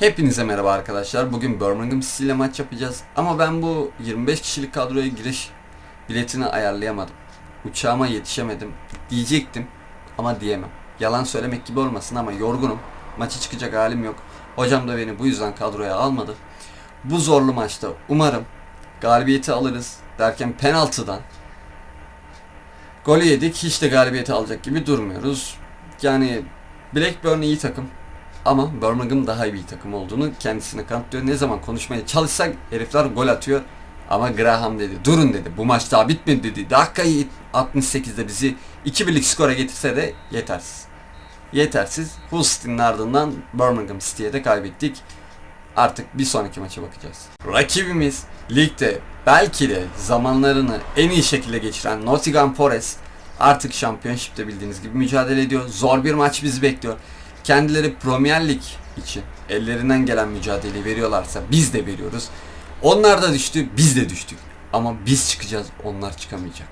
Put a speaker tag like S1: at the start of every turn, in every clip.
S1: Hepinize merhaba arkadaşlar. Bugün Birmingham City ile maç yapacağız. Ama ben bu 25 kişilik kadroya giriş biletini ayarlayamadım. Uçağıma yetişemedim. Diyecektim ama diyemem. Yalan söylemek gibi olmasın ama yorgunum. Maça çıkacak halim yok. Hocam da beni bu yüzden kadroya almadı. Bu zorlu maçta umarım galibiyeti alırız derken penaltıdan golü yedik. Hiç de galibiyeti alacak gibi durmuyoruz. Yani Blackburn iyi takım. Ama Birmingham daha iyi bir takım olduğunu kendisine kanıtlıyor. Ne zaman konuşmaya çalışsak herifler gol atıyor. Ama Graham dedi durun dedi bu maç daha bitmedi dedi. Dakikayı 68'de bizi 2-1'lik skora getirse de yetersiz. Yetersiz. Hull City'nin ardından Birmingham City'ye de kaybettik. Artık bir sonraki maça bakacağız. Rakibimiz ligde belki de zamanlarını en iyi şekilde geçiren Nottingham Forest artık Championship'te bildiğiniz gibi mücadele ediyor. Zor bir maç bizi bekliyor. Kendileri Premier Lig için ellerinden gelen mücadeleyi veriyorlarsa biz de veriyoruz. Onlar da düştü, biz de düştük. Ama biz çıkacağız, onlar çıkamayacak.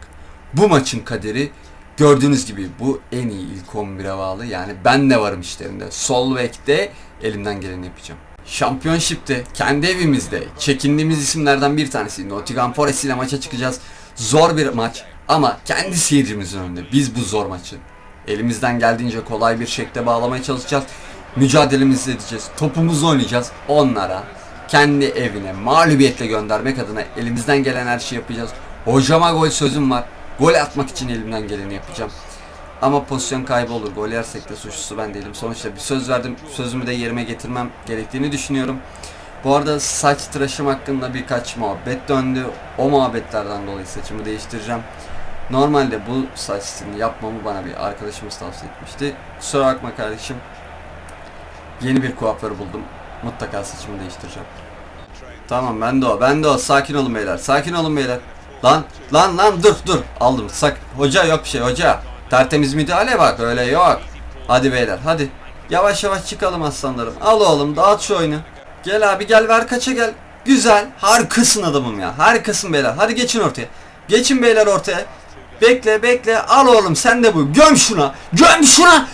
S1: Bu maçın kaderi gördüğünüz gibi bu en iyi ilk 11'e bağlı. Yani ben de varım işlerinde. Sol bekte elimden geleni yapacağım. Şampiyonşipte kendi evimizde çekindiğimiz isimlerden bir tanesi Nottingham Forest ile maça çıkacağız. Zor bir maç ama kendi seyircimizin önünde biz bu zor maçı elimizden geldiğince kolay bir şekilde bağlamaya çalışacağız. Mücadelemizi edeceğiz. Topumuzu oynayacağız. Onlara kendi evine mağlubiyetle göndermek adına elimizden gelen her şeyi yapacağız. Hocama gol sözüm var. Gol atmak için elimden geleni yapacağım. Ama pozisyon kaybı olur. Gol yersek de suçlusu ben değilim. Sonuçta bir söz verdim. Sözümü de yerime getirmem gerektiğini düşünüyorum. Bu arada saç tıraşım hakkında birkaç muhabbet döndü. O muhabbetlerden dolayı saçımı değiştireceğim. Normalde bu saç stilini yapmamı bana bir arkadaşımız tavsiye etmişti. Kusura bakma kardeşim. Yeni bir kuaför buldum. Mutlaka saçımı değiştireceğim. Tamam ben de o. Ben de o. Sakin olun beyler. Sakin olun beyler. Lan lan lan dur dur. Aldım. Sak. Hoca yok bir şey hoca. Tertemiz müdahale bak öyle yok. Hadi beyler hadi. Yavaş yavaş çıkalım aslanlarım. Al oğlum dağıt şu oyunu. Gel abi gel ver kaça gel. Güzel. Harikasın adamım ya. Harikasın beyler. Hadi geçin ortaya. Geçin beyler ortaya. Bekle bekle. Al oğlum sen de bu. Göm şuna. Göm şuna.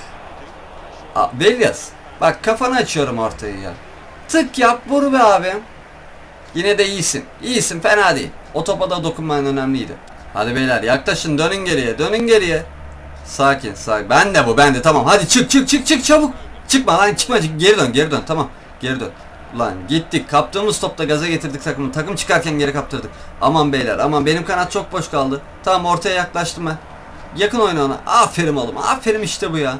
S1: Aa. Bak kafanı açıyorum ortaya ya. Tık yap vur be abim. Yine de iyisin. İyisin fena değil. O topa da dokunman önemliydi. Hadi beyler yaklaşın dönün geriye dönün geriye. Sakin sakin. Ben de bu ben de tamam. Hadi çık çık çık çık çabuk. Çıkma lan çıkma çık. Geri dön geri dön tamam. Geri dön. Lan gittik. Kaptığımız topta gaza getirdik takımı. Takım çıkarken geri kaptırdık. Aman beyler aman benim kanat çok boş kaldı. Tamam ortaya yaklaştım ben. Yakın oyna ona. Aferin oğlum. Aferin işte bu ya.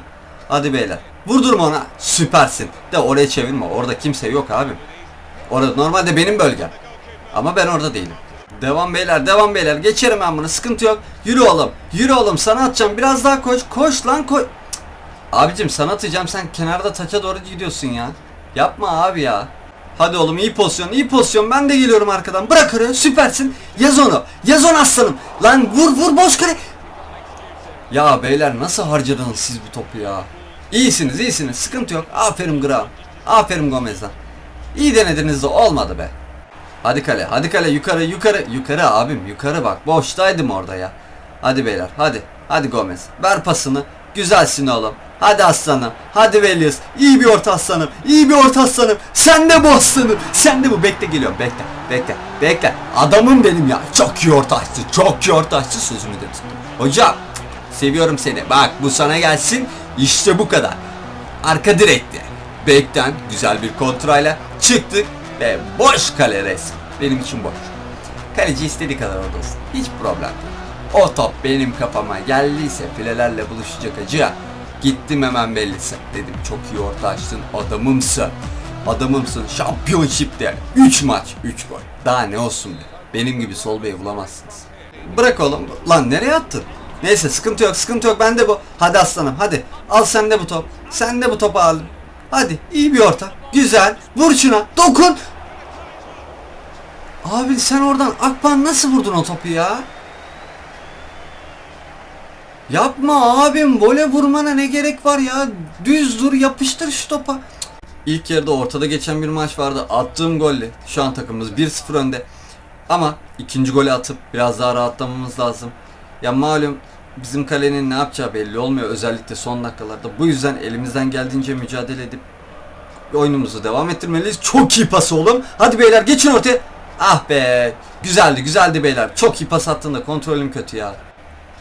S1: Hadi beyler. Vurdurma ona. Süpersin. De oraya çevirme. Orada kimse yok abim. Orada normalde benim bölgem. Ama ben orada değilim. Devam beyler, devam beyler. Geçerim ben bunu. Sıkıntı yok. Yürü oğlum. Yürü oğlum. Sana atacağım. Biraz daha koş. Koş lan koş. Abicim sana atacağım. Sen kenarda taça doğru gidiyorsun ya. Yapma abi ya. Hadi oğlum iyi pozisyon, iyi pozisyon. Ben de geliyorum arkadan. Bırak oraya. Süpersin. Yaz onu. Yaz onu aslanım. Lan vur vur boş kale. Ya beyler nasıl harcadınız siz bu topu ya? İyisiniz, iyisiniz. Sıkıntı yok. Aferin Graham. Aferin Gomez'den. İyi denediniz de olmadı be. Hadi kale, hadi kale yukarı yukarı yukarı abim yukarı bak. Boştaydım orada ya. Hadi beyler, hadi. Hadi Gomez. Ver pasını. Güzelsin oğlum. Hadi aslanım. Hadi Velius. İyi bir orta aslanım. İyi bir orta aslanım. Sen de bu aslanım. Sen de bu. Bekle geliyorum. Bekle. Bekle. Bekle. Adamım benim ya. Çok iyi orta açtı. Çok iyi orta açtı. Sözümü de tuttum. Hocam. Seviyorum seni. Bak bu sana gelsin. İşte bu kadar. Arka direkte. Bekten güzel bir kontrayla çıktık ve boş kale resmi. Benim için boş. Kaleci istediği kadar orada olsun. Hiç problem değil. O top benim kafama geldiyse filelerle buluşacak acı. Gittim hemen bellisi. Dedim çok iyi orta açtın adamımsın. Adamımsın şampiyonşipte. 3 maç 3 gol. Daha ne olsun be. Benim gibi sol bey bulamazsınız. Bırak oğlum. Lan nereye attın? Neyse sıkıntı yok sıkıntı yok bende bu. Hadi aslanım hadi. Al sen de bu top. Sen de bu topu al. Hadi iyi bir orta. Güzel. Vur şuna. Dokun. Abi sen oradan Akban nasıl vurdun o topu ya? Yapma abim vole vurmana ne gerek var ya? Düz dur yapıştır şu topa. İlk yarıda ortada geçen bir maç vardı. Attığım golle şu an takımımız 1-0 önde. Ama ikinci golü atıp biraz daha rahatlamamız lazım. Ya malum bizim kalenin ne yapacağı belli olmuyor özellikle son dakikalarda. Bu yüzden elimizden geldiğince mücadele edip oyunumuzu devam ettirmeliyiz. Çok iyi pas oğlum. Hadi beyler geçin ortaya. Ah be. Güzeldi güzeldi beyler. Çok iyi pas attın da kontrolüm kötü ya.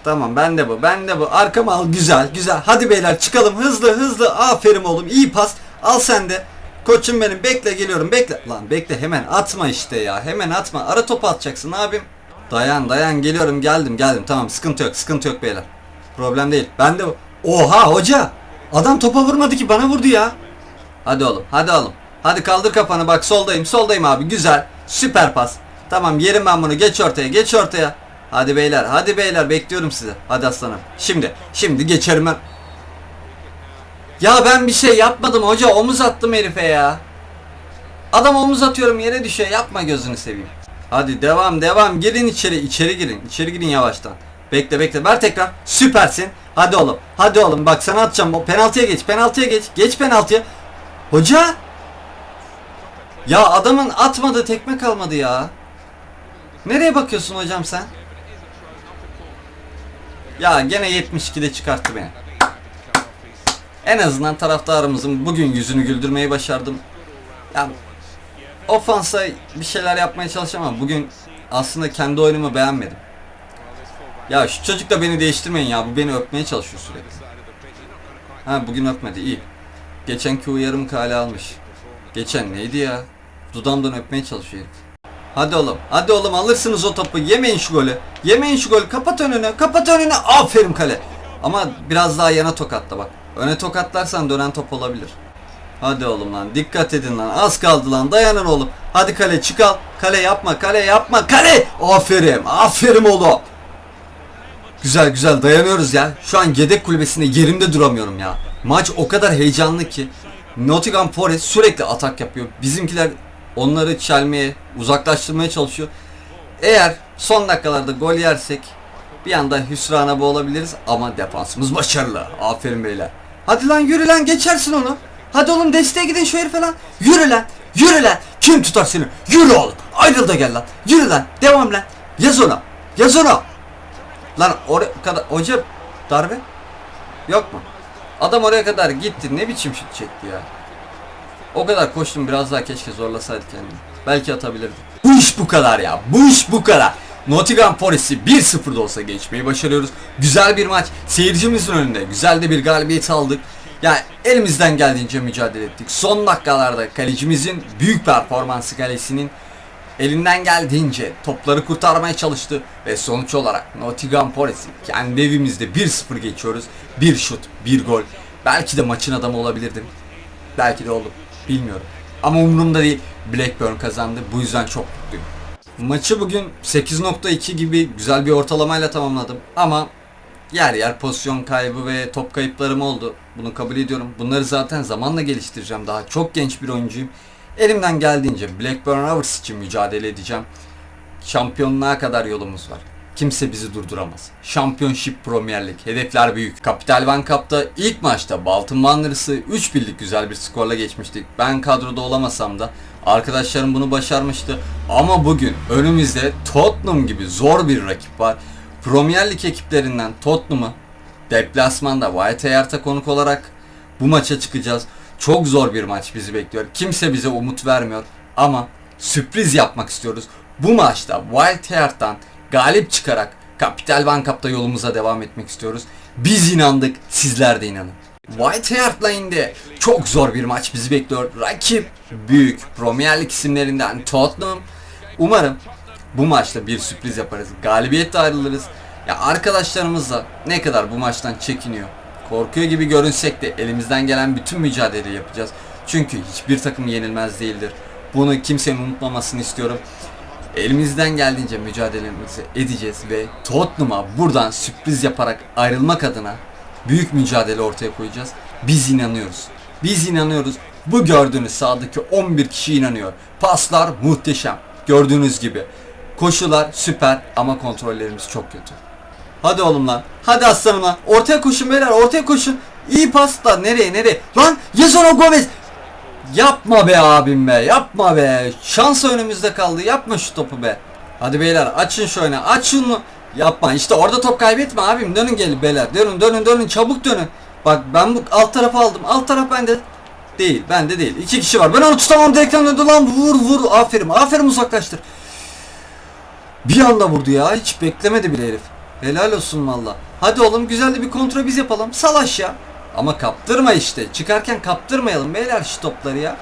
S1: Tamam ben de bu ben de bu. Arkama al güzel güzel. Hadi beyler çıkalım hızlı hızlı. Aferin oğlum iyi pas. Al sen de. Koçum benim bekle geliyorum bekle. Lan bekle hemen atma işte ya. Hemen atma. Ara topu atacaksın abim. Dayan dayan geliyorum geldim geldim. Tamam sıkıntı yok sıkıntı yok beyler. Problem değil. Ben de Oha hoca. Adam topa vurmadı ki bana vurdu ya. Hadi oğlum hadi oğlum. Hadi kaldır kafanı bak soldayım soldayım abi güzel. Süper pas. Tamam yerim ben bunu geç ortaya geç ortaya. Hadi beyler hadi beyler bekliyorum sizi. Hadi aslanım. Şimdi şimdi geçerim ben. Ya ben bir şey yapmadım hoca omuz attım herife ya. Adam omuz atıyorum yere düşüyor yapma gözünü seveyim. Hadi devam devam girin içeri içeri girin içeri girin yavaştan. Bekle bekle ver tekrar süpersin. Hadi oğlum hadi oğlum bak sana atacağım o penaltıya geç penaltıya geç geç penaltıya. Hoca ya adamın atmadığı tekme kalmadı ya. Nereye bakıyorsun hocam sen? Ya gene 72'de çıkarttı beni. En azından taraftarımızın bugün yüzünü güldürmeyi başardım. Ya ofansa bir şeyler yapmaya çalışacağım ama bugün aslında kendi oyunumu beğenmedim. Ya şu çocuk da beni değiştirmeyin ya bu beni öpmeye çalışıyor sürekli. Ha bugün öpmedi iyi. Geçenki uyarım kale almış. Geçen neydi ya? Dudamdan öpmeye çalışıyor herif. Hadi oğlum, hadi oğlum alırsınız o topu. Yemeyin şu golü. Yemeyin şu golü. Kapat önünü, kapat önünü. Aferin kale. Ama biraz daha yana tokatla bak. Öne tokatlarsan dönen top olabilir. Hadi oğlum lan dikkat edin lan. Az kaldı lan dayanın oğlum. Hadi kale çık al. Kale yapma, kale yapma. Kale! Aferin, aferin oğlum. Güzel güzel dayanıyoruz ya. Şu an yedek kulübesinde yerimde duramıyorum ya. Maç o kadar heyecanlı ki. Nottingham Forest sürekli atak yapıyor. Bizimkiler onları çelmeye, uzaklaştırmaya çalışıyor. Eğer son dakikalarda gol yersek bir anda hüsrana boğulabiliriz ama defansımız başarılı. Aferin beyler. Hadi lan yürü lan geçersin onu. Hadi oğlum desteğe gidin şu herife lan. Yürü lan. Yürü lan. Kim tutar seni? Yürü oğlum. Ayrıl da gel lan. Yürü lan. Devam lan. Yaz ona. Yaz ona. Lan oraya kadar hoca darbe yok mu? Adam oraya kadar gitti ne biçim şut çekti ya. O kadar koştum biraz daha keşke zorlasaydı kendini. Belki atabilirdi. Bu iş bu kadar ya. Bu iş bu kadar. Nottingham Forest'i 1-0'da olsa geçmeyi başarıyoruz. Güzel bir maç. Seyircimizin önünde güzel de bir galibiyet aldık. Yani elimizden geldiğince mücadele ettik. Son dakikalarda kalecimizin büyük performansı kalesinin elinden geldiğince topları kurtarmaya çalıştı ve sonuç olarak Nottingham Forest'i kendi evimizde 1-0 geçiyoruz. Bir şut, bir gol. Belki de maçın adamı olabilirdim. Belki de oldum. Bilmiyorum. Ama umurumda değil. Blackburn kazandı. Bu yüzden çok mutluyum. Maçı bugün 8.2 gibi güzel bir ortalamayla tamamladım. Ama yer yer pozisyon kaybı ve top kayıplarım oldu. Bunu kabul ediyorum. Bunları zaten zamanla geliştireceğim. Daha çok genç bir oyuncuyum. Elimden geldiğince Blackburn Rovers için mücadele edeceğim. Şampiyonluğa kadar yolumuz var. Kimse bizi durduramaz. Championship Premier Lig. Hedefler büyük. Capital One Cup'ta ilk maçta Bolton Wanderers'ı 3 birlik güzel bir skorla geçmiştik. Ben kadroda olamasam da arkadaşlarım bunu başarmıştı. Ama bugün önümüzde Tottenham gibi zor bir rakip var. Premier Lig ekiplerinden Tottenham'ı deplasmanda White Hart'a konuk olarak bu maça çıkacağız. Çok zor bir maç bizi bekliyor. Kimse bize umut vermiyor ama sürpriz yapmak istiyoruz. Bu maçta Wild Heart'tan galip çıkarak Capital One Cup'ta yolumuza devam etmek istiyoruz. Biz inandık, sizler de inanın. White Hart Lane'de çok zor bir maç bizi bekliyor. Rakip büyük Premier Lig isimlerinden Tottenham. Umarım bu maçta bir sürpriz yaparız. Galibiyetle ayrılırız. Ya arkadaşlarımızla ne kadar bu maçtan çekiniyor, korkuyor gibi görünsek de elimizden gelen bütün mücadeleyi yapacağız. Çünkü hiçbir takım yenilmez değildir. Bunu kimsenin unutmamasını istiyorum. Elimizden geldiğince mücadelemizi edeceğiz ve Tottenham'a buradan sürpriz yaparak ayrılmak adına büyük mücadele ortaya koyacağız. Biz inanıyoruz. Biz inanıyoruz. Bu gördüğünüz sahadaki 11 kişi inanıyor. Paslar muhteşem. Gördüğünüz gibi. Koşular süper ama kontrollerimiz çok kötü. Hadi oğlum lan. Hadi aslanım lan. Ortaya koşun beyler ortaya koşun. İyi pasla nereye nereye? Lan Yason Gomez. Yapma be abim be yapma be. Şans önümüzde kaldı yapma şu topu be. Hadi beyler açın şu oyunu açın? Yapma işte orada top kaybetme abim dönün gelin beyler dönün dönün dönün çabuk dönün. Bak ben bu alt tarafa aldım alt taraf bende. Değil. Bende değil. İki kişi var. Ben onu tutamam direkten döndü lan. Vur vur. Aferin. Aferin uzaklaştır. Bir anda vurdu ya. Hiç beklemedi bile herif. Helal olsun valla. Hadi oğlum güzel de bir kontrol biz yapalım. Salaş ya. Ama kaptırma işte. Çıkarken kaptırmayalım beyler şu topları ya.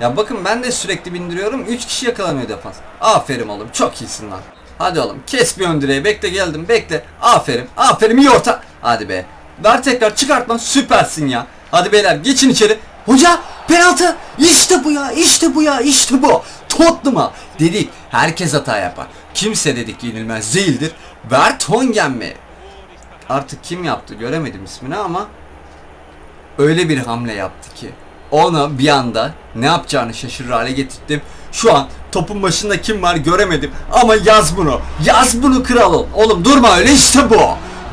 S1: Ya bakın ben de sürekli bindiriyorum. 3 kişi yakalanıyor defans. Aferin oğlum. Çok iyisin lan. Hadi oğlum kes bir ön direği. Bekle geldim bekle. Aferin. Aferin iyi orta. Hadi be. Ver tekrar çıkartma. Süpersin ya. Hadi beyler geçin içeri. Hoca penaltı. İşte bu ya. işte bu ya. işte bu. Tottenham'a dedik. Herkes hata yapar. Kimse dedik yenilmez değildir. Vertonghen mi? Artık kim yaptı göremedim ismini ama öyle bir hamle yaptı ki onu bir anda ne yapacağını şaşırır hale getirdim. Şu an topun başında kim var göremedim ama yaz bunu. Yaz bunu kral ol. Oğlum durma öyle işte bu.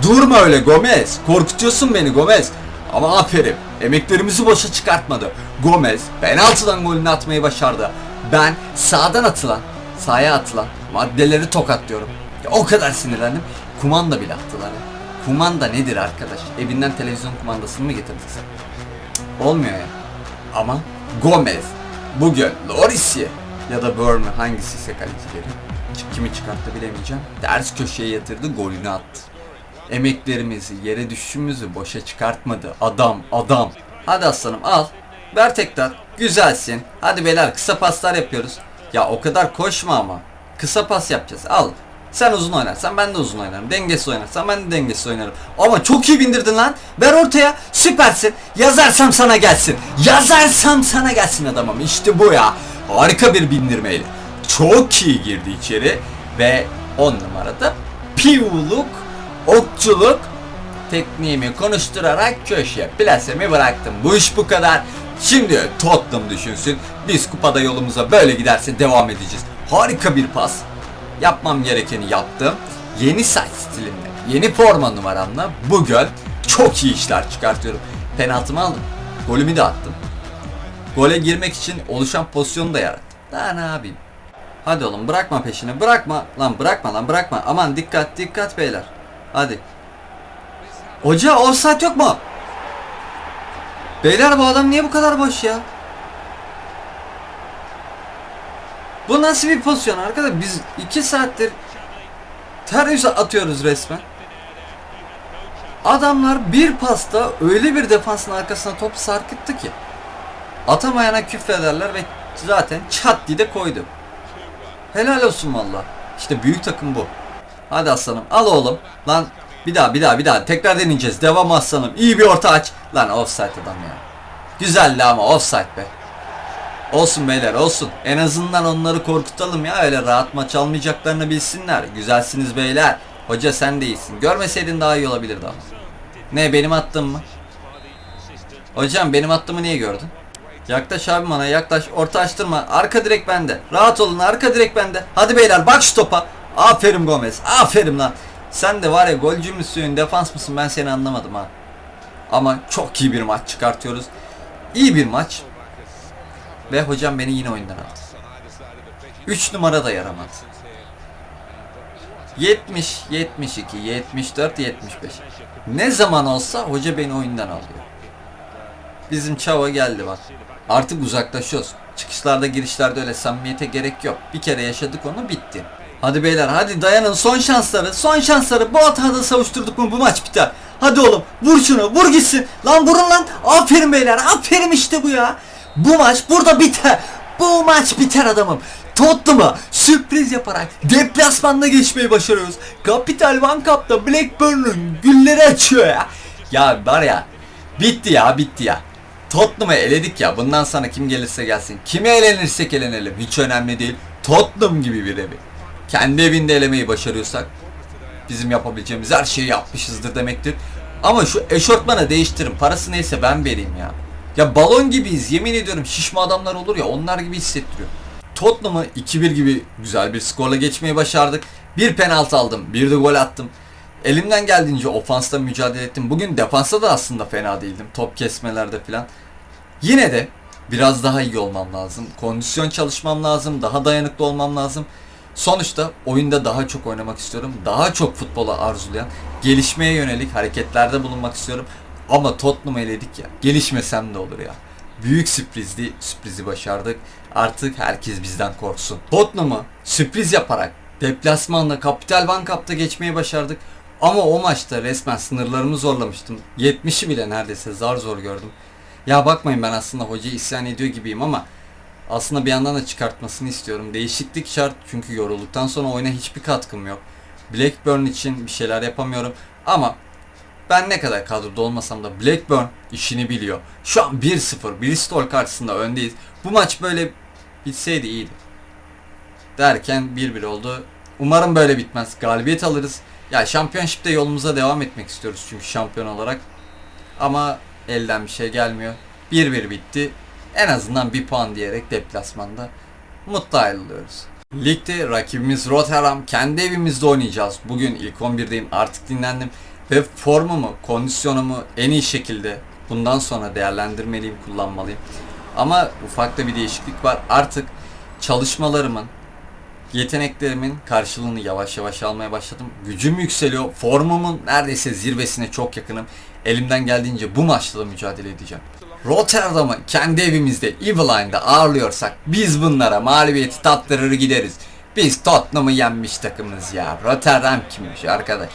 S1: Durma öyle Gomez. Korkutuyorsun beni Gomez. Ama aferin. Emeklerimizi boşa çıkartmadı. Gomez penaltıdan golünü atmayı başardı. Ben sağdan atılan, sahaya atılan maddeleri tokatlıyorum. Ya o kadar sinirlendim. Kumanda bile attılar. ya. Kumanda nedir arkadaş? Evinden televizyon kumandasını mı getirdin sen? Olmuyor ya. Ama Gomez, bugün Loris'i ya da Burnley hangisi ise kalecileri kimi çıkarttı bilemeyeceğim. Ters köşeye yatırdı golünü attı. Emeklerimizi, yere düşüşümüzü boşa çıkartmadı. Adam, adam. Hadi aslanım al. Ver tekrar. Güzelsin. Hadi beyler kısa paslar yapıyoruz. Ya o kadar koşma ama. Kısa pas yapacağız. Al. Sen uzun oynarsan ben de uzun oynarım. Dengesiz oynarsan ben de dengesiz oynarım. Ama çok iyi bindirdin lan. Ver ortaya. Süpersin. Yazarsam sana gelsin. Yazarsam sana gelsin adamım. İşte bu ya. Harika bir bindirmeyle. Çok iyi girdi içeri. Ve 10 numarada pivuluk, okçuluk tekniğimi konuşturarak köşeye plasemi bıraktım. Bu iş bu kadar. Şimdi Tottenham düşünsün. Biz kupada yolumuza böyle giderse devam edeceğiz. Harika bir pas. Yapmam gerekeni yaptım. Yeni saç stilimle, yeni forma numaramla bugün çok iyi işler çıkartıyorum. Penaltımı aldım. Golümü de attım. Gole girmek için oluşan pozisyonu da yarattım. Daha ne yapayım? Hadi oğlum bırakma peşini. Bırakma. Lan bırakma lan bırakma. Aman dikkat dikkat beyler. Hadi. Hoca offside yok mu? Beyler bu adam niye bu kadar boş ya? Bu nasıl bir pozisyon arkadaş? Biz 2 saattir terörist atıyoruz resmen. Adamlar bir pasta öyle bir defansın arkasına top sarkıttı ki. Atamayana küfrederler ve zaten çat diye de koydu. Helal olsun valla. İşte büyük takım bu. Hadi aslanım al oğlum. Lan bir daha bir daha bir daha tekrar deneyeceğiz. Devam aslanım. İyi bir orta aç. Lan offside adam ya. Güzeldi ama offside be. Olsun beyler olsun. En azından onları korkutalım ya. Öyle rahat maç almayacaklarını bilsinler. Güzelsiniz beyler. Hoca sen de iyisin. Görmeseydin daha iyi olabilirdi ama. Ne benim attığım mı? Hocam benim attığımı niye gördün? Yaklaş abi bana yaklaş. Orta açtırma. Arka direk bende. Rahat olun arka direk bende. Hadi beyler bak şu topa. Aferin Gomez. Aferin lan. Sen de var ya golcü müsün defans mısın ben seni anlamadım ha. Ama çok iyi bir maç çıkartıyoruz. İyi bir maç. Ve hocam beni yine oyundan aldı. 3 numara da yaramadı. 70, 72, 74, 75. Ne zaman olsa hoca beni oyundan alıyor. Bizim çava geldi bak. Artık uzaklaşıyoruz. Çıkışlarda girişlerde öyle samimiyete gerek yok. Bir kere yaşadık onu bitti. Hadi beyler hadi dayanın son şansları son şansları bu hatada savuşturduk mu bu maç biter. Hadi oğlum vur şunu vur gitsin. Lan vurun lan. Aferin beyler aferin işte bu ya. Bu maç burada biter. Bu maç biter adamım. Tottenham'a sürpriz yaparak deplasmanda geçmeyi başarıyoruz. Capital One Cup'ta Blackburn'un gülleri açıyor ya. Ya var ya bitti ya bitti ya. Tottenham'ı eledik ya. Bundan sonra kim gelirse gelsin. Kime elenirsek elenelim. Hiç önemli değil. Tottenham gibi bir evi. Kendi evinde elemeyi başarıyorsak bizim yapabileceğimiz her şeyi yapmışızdır demektir. Ama şu eşortmanı değiştirin. Parası neyse ben vereyim ya. Ya balon gibiyiz. Yemin ediyorum şişme adamlar olur ya onlar gibi hissettiriyor. Tottenham'ı 2-1 gibi güzel bir skorla geçmeyi başardık. Bir penaltı aldım. Bir de gol attım. Elimden geldiğince ofansta mücadele ettim. Bugün defansta da aslında fena değildim. Top kesmelerde falan. Yine de biraz daha iyi olmam lazım. Kondisyon çalışmam lazım. Daha dayanıklı olmam lazım. Sonuçta oyunda daha çok oynamak istiyorum. Daha çok futbola arzulayan, gelişmeye yönelik hareketlerde bulunmak istiyorum. Ama Tottenham'ı eledik ya. Gelişmesem de olur ya. Büyük sürprizdi. Sürprizi başardık. Artık herkes bizden korksun. Tottenham'ı sürpriz yaparak deplasmanla Capital One Cup'ta geçmeyi başardık. Ama o maçta resmen sınırlarımı zorlamıştım. 70'i bile neredeyse zar zor gördüm. Ya bakmayın ben aslında hocayı isyan ediyor gibiyim ama aslında bir yandan da çıkartmasını istiyorum. Değişiklik şart çünkü yorulduktan sonra oyuna hiçbir katkım yok. Blackburn için bir şeyler yapamıyorum ama ben ne kadar kadroda olmasam da Blackburn işini biliyor. Şu an 1-0 Bristol karşısında öndeyiz. Bu maç böyle bitseydi iyiydi. Derken 1-1 oldu. Umarım böyle bitmez. Galibiyet alırız. Ya şampiyonşipte yolumuza devam etmek istiyoruz çünkü şampiyon olarak. Ama elden bir şey gelmiyor. 1-1 bitti. En azından bir puan diyerek deplasmanda mutlu ayrılıyoruz. Ligde rakibimiz Rotterdam. Kendi evimizde oynayacağız. Bugün ilk 11'deyim. Artık dinlendim. Ve formumu, kondisyonumu en iyi şekilde bundan sonra değerlendirmeliyim, kullanmalıyım. Ama ufak da bir değişiklik var. Artık çalışmalarımın, yeteneklerimin karşılığını yavaş yavaş almaya başladım. Gücüm yükseliyor. Formumun neredeyse zirvesine çok yakınım. Elimden geldiğince bu maçta da mücadele edeceğim. Rotterdam'ı kendi evimizde Eveline'da ağırlıyorsak biz bunlara mağlubiyeti tattırır gideriz. Biz Tottenham'ı yenmiş takımız ya. Rotterdam kimmiş arkadaş?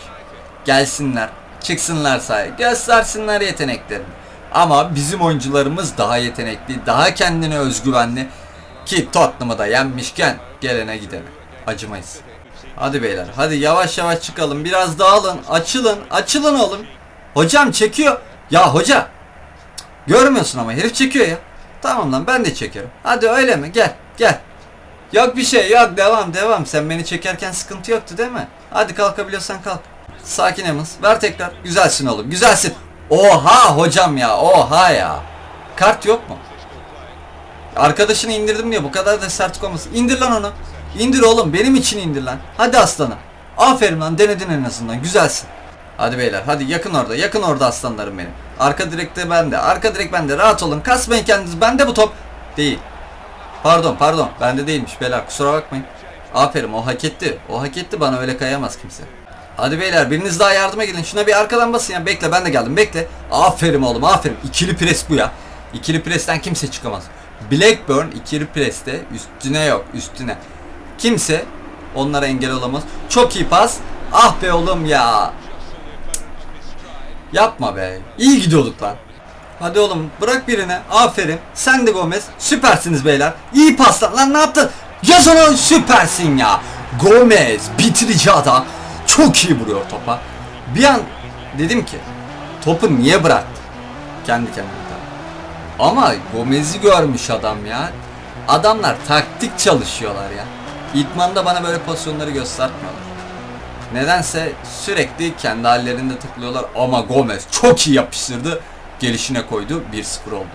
S1: Gelsinler, çıksınlar sahaya, göstersinler yeteneklerini. Ama bizim oyuncularımız daha yetenekli, daha kendine özgüvenli ki Tottenham'ı da yenmişken gelene gidene. Acımayız. Hadi beyler hadi yavaş yavaş çıkalım. Biraz dağılın. Açılın. Açılın oğlum. Hocam çekiyor. Ya hoca. Görmüyorsun ama herif çekiyor ya. Tamam lan ben de çekerim. Hadi öyle mi? Gel. Gel. Yok bir şey yok. Devam devam. Sen beni çekerken sıkıntı yoktu değil mi? Hadi kalkabiliyorsan kalk. Sakin Emmons. Ver tekrar. Güzelsin oğlum. Güzelsin. Oha hocam ya. Oha ya. Kart yok mu? Arkadaşını indirdim diye bu kadar da sert olmasın. İndir lan onu. İndir oğlum benim için indir lan. Hadi aslanım. Aferin lan denedin en azından. Güzelsin. Hadi beyler hadi yakın orada yakın orada aslanlarım benim. Arka direkte bende. Arka direk bende. Rahat olun. Kasmayın kendinizi. Bende bu top. Değil. Pardon pardon. Bende değilmiş beyler kusura bakmayın. Aferin o hak etti. O hak etti bana öyle kayamaz kimse. Hadi beyler biriniz daha yardıma gelin. Şuna bir arkadan basın ya. Bekle ben de geldim. Bekle. Aferin oğlum aferin. İkili pres bu ya. İkili presten kimse çıkamaz. Blackburn ikili preste üstüne yok üstüne. Kimse onlara engel olamaz. Çok iyi pas. Ah be oğlum ya. Yapma be. İyi gidiyorduk lan. Hadi oğlum bırak birine. Aferin. Sen de Gomez. Süpersiniz beyler. İyi paslar. Lan ne yaptın? Yaz onu süpersin ya. Gomez bitirici adam. Çok iyi vuruyor topa. Bir an dedim ki topu niye bıraktı? Kendi kendine. tabii. Ama Gomez'i görmüş adam ya. Adamlar taktik çalışıyorlar ya. İdmanda bana böyle pozisyonları göstermiyorlar. Nedense sürekli kendi hallerinde tıklıyorlar ama Gomez çok iyi yapıştırdı. Gelişine koydu 1-0 oldu.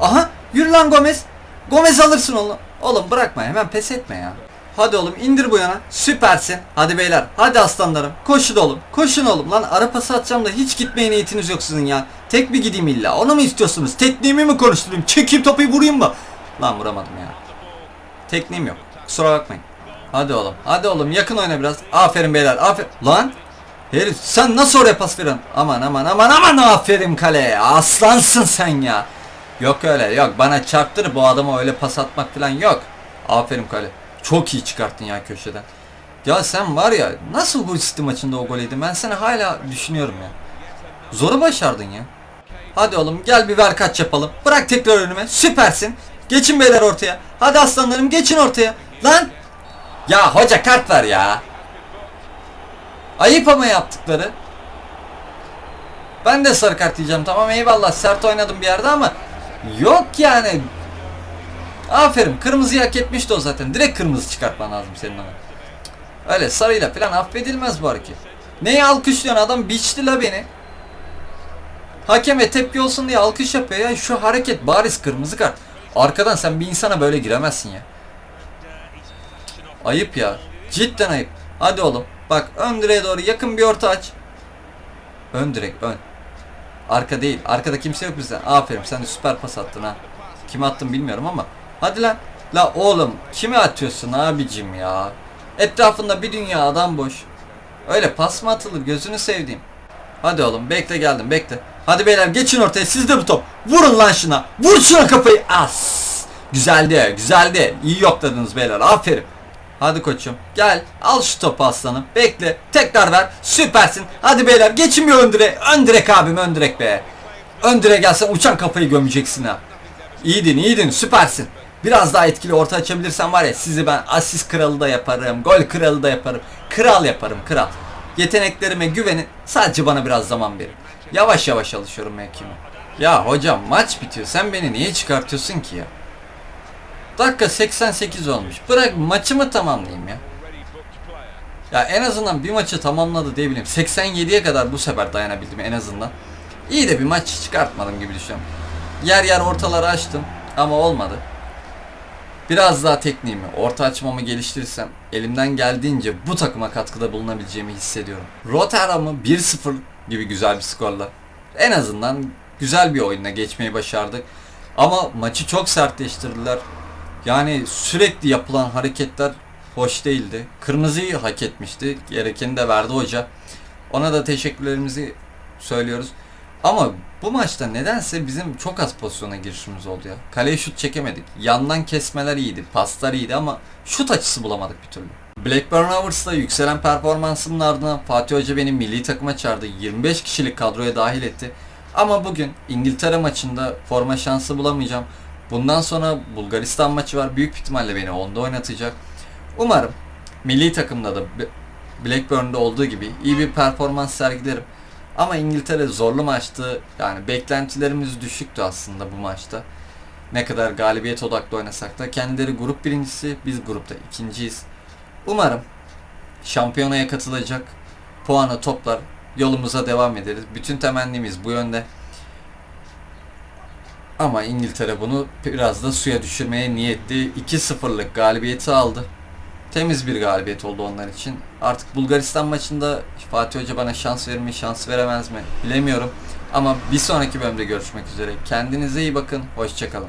S1: Aha yürü lan Gomez. Gomez alırsın oğlum. Oğlum bırakma hemen pes etme ya. Hadi oğlum indir bu yana. Süpersin. Hadi beyler. Hadi aslanlarım. Koşun oğlum. Koşun oğlum. Lan ara pası atacağım da hiç gitmeye niyetiniz yok sizin ya. Tek bir gideyim illa. Onu mu istiyorsunuz? Tekniğimi mi konuşturayım? Çekeyim topu vurayım mı? Lan vuramadım ya. Tekniğim yok. Kusura bakmayın. Hadi oğlum. Hadi oğlum yakın oyna biraz. Aferin beyler. Aferin. Lan. Herif sen nasıl oraya pas veriyorsun? Aman aman aman aman aferin kale. Aslansın sen ya. Yok öyle yok. Bana çarptır bu adama öyle pas atmak falan yok. Aferin kale. Çok iyi çıkarttın ya köşeden. Ya sen var ya nasıl bu City maçında o gol yedin? Ben seni hala düşünüyorum ya. Zoru başardın ya. Hadi oğlum gel bir ver kaç yapalım. Bırak tekrar önüme. Süpersin. Geçin beyler ortaya. Hadi aslanlarım geçin ortaya. Lan. Ya hoca kart ver ya. Ayıp ama yaptıkları. Ben de sarı kart diyeceğim tamam eyvallah sert oynadım bir yerde ama yok yani. Aferin kırmızıyı hak etmişti o zaten. Direkt kırmızı çıkartman lazım senin ona. Öyle sarıyla falan affedilmez bu hareket. Neyi alkışlıyorsun adam biçti la beni. Hakeme tepki olsun diye alkış yapıyor ya şu hareket bariz kırmızı kart. Arkadan sen bir insana böyle giremezsin ya. Ayıp ya. Cidden ayıp. Hadi oğlum. Bak ön direğe doğru yakın bir orta aç. Ön direk ön. Arka değil. Arkada kimse yok bizden. Aferin sen de süper pas attın ha. Kime attın bilmiyorum ama. Hadi lan. La oğlum kime atıyorsun abicim ya? Etrafında bir dünya adam boş. Öyle pas mı atılır gözünü sevdiğim. Hadi oğlum bekle geldim bekle. Hadi beyler geçin ortaya sizde bu top. Vurun lan şuna. Vur şuna kafayı. As. Güzeldi güzeldi. İyi yokladınız beyler aferin. Hadi koçum gel al şu topu aslanım. Bekle tekrar ver. Süpersin. Hadi beyler geçin bir ön direk. Ön direk abim ön direk be. Ön direk gelsen uçan kafayı gömeceksin ha. İyiydin iyiydin süpersin. Biraz daha etkili orta açabilirsen var ya sizi ben asist kralı da yaparım. Gol kralı da yaparım. Kral yaparım kral. Yeteneklerime güvenin. Sadece bana biraz zaman verin. Yavaş yavaş alışıyorum mevkime. Ya hocam maç bitiyor. Sen beni niye çıkartıyorsun ki ya? Dakika 88 olmuş. Bırak maçımı tamamlayayım ya. Ya en azından bir maçı tamamladı diye bileyim. 87'ye kadar bu sefer dayanabildim en azından. İyi de bir maç çıkartmadım gibi düşünüyorum. Yer yer ortaları açtım ama olmadı. Biraz daha tekniğimi, orta açmamı geliştirirsem elimden geldiğince bu takıma katkıda bulunabileceğimi hissediyorum. Rotterdam'ı 1-0 gibi güzel bir skorla en azından güzel bir oyunla geçmeyi başardık. Ama maçı çok sertleştirdiler. Yani sürekli yapılan hareketler hoş değildi. Kırmızıyı hak etmişti. Gerekeni de verdi hoca. Ona da teşekkürlerimizi söylüyoruz. Ama bu maçta nedense bizim çok az pozisyona girişimiz oldu ya. Kaleye şut çekemedik. Yandan kesmeler iyiydi, paslar iyiydi ama şut açısı bulamadık bir türlü. Blackburn Rovers'ta yükselen performansımın ardından Fatih Hoca beni milli takıma çağırdı. 25 kişilik kadroya dahil etti. Ama bugün İngiltere maçında forma şansı bulamayacağım. Bundan sonra Bulgaristan maçı var. Büyük ihtimalle beni onda oynatacak. Umarım milli takımda da Blackburn'da olduğu gibi iyi bir performans sergilerim. Ama İngiltere zorlu maçtı. Yani beklentilerimiz düşüktü aslında bu maçta. Ne kadar galibiyet odaklı oynasak da kendileri grup birincisi, biz grupta ikinciyiz. Umarım şampiyonaya katılacak, puanı toplar, yolumuza devam ederiz. Bütün temennimiz bu yönde. Ama İngiltere bunu biraz da suya düşürmeye niyetli 2-0'lık galibiyeti aldı. Temiz bir galibiyet oldu onlar için. Artık Bulgaristan maçında Fatih Hoca bana şans verir mi, şans veremez mi bilemiyorum. Ama bir sonraki bölümde görüşmek üzere. Kendinize iyi bakın. Hoşçakalın.